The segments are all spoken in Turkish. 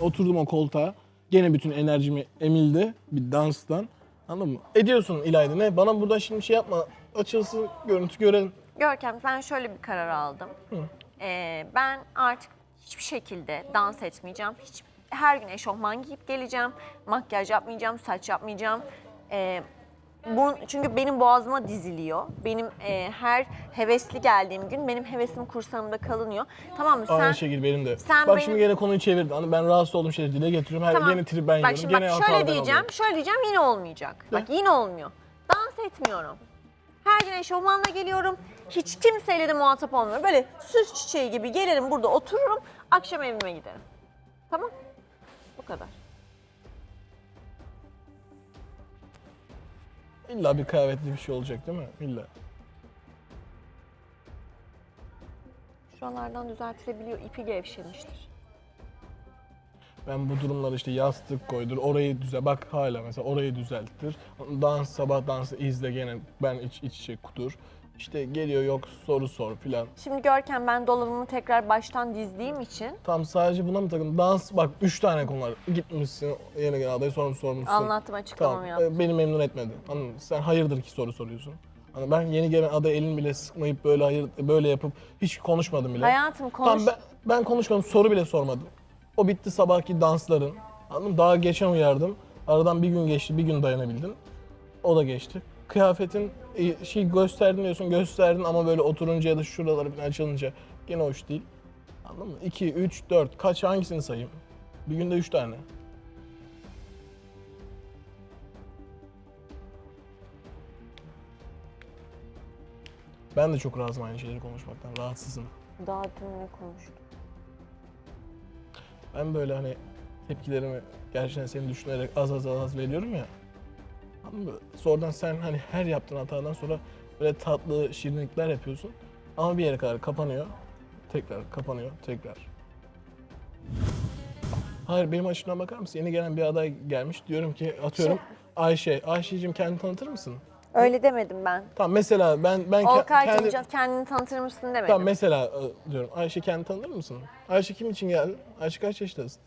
Oturdum o koltuğa. Gene bütün enerjimi emildi bir danstan. Anladın mı? Ediyorsun İlayda ne? Bana burada şimdi şey yapma. Açılsın görüntü görelim. Görkem ben şöyle bir karar aldım. Ee, ben artık hiçbir şekilde dans etmeyeceğim. Hiç her gün eşofman giyip geleceğim. Makyaj yapmayacağım, saç yapmayacağım. Ee, bu, çünkü benim boğazıma diziliyor. Benim e, her hevesli geldiğim gün benim hevesim kursamda kalınıyor. Tamam mı? Sen Aynı şekilde benim de. sen Bak benim- şimdi gene konuyu çevirdin. Ben rahatsız olduğum şeyleri dile getiriyorum. Her Tamam. gene trip ben bak yiyorum. şimdi Gene bak hatalar şöyle diyeceğim, alıyorum. şöyle diyeceğim yine olmayacak. Bak yine olmuyor. Dans etmiyorum. Her gün eşofmanla geliyorum. Hiç kimseyle de muhatap olmuyorum. Böyle süs çiçeği gibi gelirim burada otururum. Akşam evime giderim. Tamam? Bu kadar. İlla bir kıyafetli bir şey olacak değil mi? İlla. Şuralardan düzeltilebiliyor. ipi gevşemiştir. Ben bu durumları işte yastık koydur, orayı düzel. Bak hala mesela orayı düzelttir. Dans sabah dansı izle gene ben iç iç içe kutur. İşte geliyor yok soru sor filan. Şimdi görken ben dolabımı tekrar baştan dizdiğim için Tam sadece buna mı takın? Dans bak üç tane konu var. Gitmişsin yeni gelen adayı sormuş sormuşsun. anlattım açıklamamı Tamam yaptım. e, beni memnun etmedi. Anladın mı? Sen hayırdır ki soru soruyorsun. Hani ben yeni gelen adaya elini bile sıkmayıp böyle hayır böyle yapıp hiç konuşmadım bile. Hayatım konuş. Tamam ben, ben konuşmadım soru bile sormadım. O bitti sabahki dansların. Anladın mı? Daha geçen uyardım. Aradan bir gün geçti bir gün dayanabildim. O da geçti. Kıyafetin e, şey gösterdin diyorsun gösterdin ama böyle oturunca ya da şuraları falan açılınca gene hoş değil. Anladın mı? 2, 3, 4 kaç hangisini sayayım? Bir günde 3 tane. Ben de çok rahatsızım aynı şeyleri konuşmaktan. Rahatsızım. Daha dün ne konuştuk? Ben böyle hani tepkilerimi gerçekten seni düşünerek az az az az veriyorum ya. Anladın mı? Sonradan sen hani her yaptığın hatadan sonra böyle tatlı şirinlikler yapıyorsun. Ama bir yere kadar kapanıyor. Tekrar kapanıyor. Tekrar. Hayır benim açımdan bakar mısın? Yeni gelen bir aday gelmiş. Diyorum ki atıyorum Ayşe. Ayşe'cim kendini tanıtır mısın? Öyle demedim ben. Tamam mesela ben ben ke- Olkay'cığım kendi... kendini tanıtır mısın demedim. Tamam mesela e, diyorum Ayşe kendini tanır mısın? Ayşe kim için geldin? Ayşe kaç yaşındasın?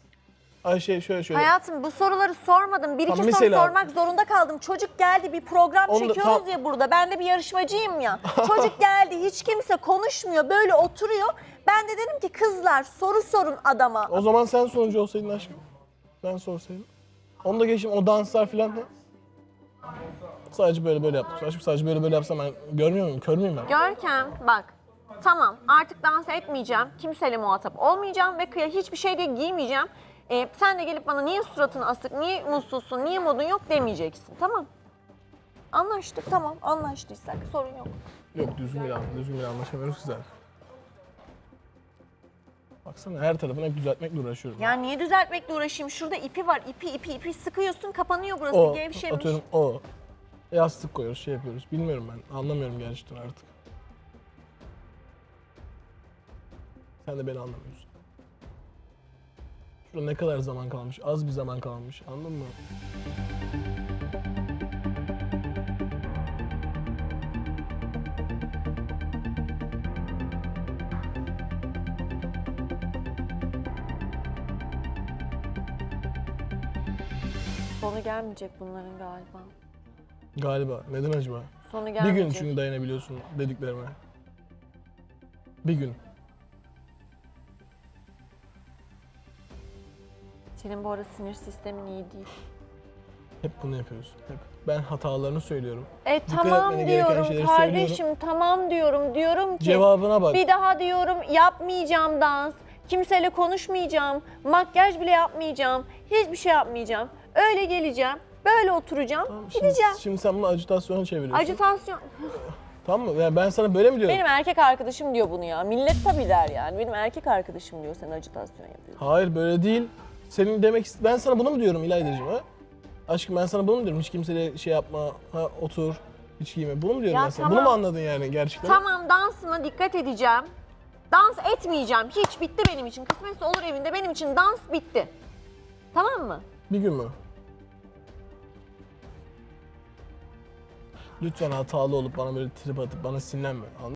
Ayşe şöyle şöyle. Hayatım bu soruları sormadım. Bir iki Tamam, soru mesela- sormak zorunda kaldım. Çocuk geldi bir program Onu da- çekiyoruz tam- ya burada. Ben de bir yarışmacıyım ya. Çocuk geldi hiç kimse konuşmuyor. Böyle oturuyor. Ben de dedim ki kızlar soru sorun adama. O zaman sen sonucu olsaydın aşkım. Ben sorsaydım. Onu da geçtim o danslar filan da. Sadece böyle böyle yaptım. Aşkım sadece böyle böyle yapsam ben görmüyor muyum? Kör müyüm ben? Görkem bak tamam artık dans etmeyeceğim. Kimseyle muhatap olmayacağım ve kıya hiçbir şey de giymeyeceğim. Ee, sen de gelip bana niye suratını asık, niye mutsuzsun, niye modun yok demeyeceksin tamam. Anlaştık tamam anlaştıysak sorun yok. Yok düzgün bir an, düzgün bir anlaşamıyoruz ki zaten. Baksana her tarafını hep düzeltmekle uğraşıyorum. Ya niye düzeltmekle uğraşayım? Şurada ipi var. ipi ipi ipi sıkıyorsun kapanıyor burası o, gevşemiş. atıyorum o. Yastık koyuyoruz, şey yapıyoruz. Bilmiyorum ben. Anlamıyorum gerçekten artık. Sen de beni anlamıyorsun. Ne kadar zaman kalmış? Az bir zaman kalmış. Anladın mı? Sonu gelmeyecek bunların galiba. Galiba. Neden acaba? Sonu Bir gelmeyecek. gün çünkü dayanabiliyorsun dediklerime. Bir gün. Senin bu arada sinir sistemin iyi değil. Hep bunu yapıyorsun. Hep. Ben hatalarını söylüyorum. E Dikkat tamam gereken diyorum şeyleri kardeşim tamam diyorum diyorum ki Cevabına bak. bir daha diyorum yapmayacağım dans. Kimseyle konuşmayacağım. Makyaj bile yapmayacağım. Hiçbir şey yapmayacağım. Öyle geleceğim. Böyle oturacağım. Tamam, şimdi, gideceğim. şimdi sen bunu acitasyona çeviriyorsun. Acitasyon. Tamam mı? Yani ben sana böyle mi diyorum? Benim erkek arkadaşım diyor bunu ya. Millet tabii der yani. Benim erkek arkadaşım diyor sen acitasyon yapıyorsun. Hayır böyle değil. Senin demek ben sana bunu mu diyorum İlayda'cığım ha? Aşkım ben sana bunu mu diyorum? Hiç kimseyle şey yapma, ha otur, hiç giyme. Bunu mu diyorum Ya ben sana? Bunu mu anladın yani gerçekten? Tamam dansıma dikkat edeceğim. Dans etmeyeceğim. Hiç bitti benim için. Kısmetse olur evinde benim için dans bitti. Tamam mı? Bir gün mü? Lütfen hatalı olup bana böyle trip atıp bana sinirlenme. Anladın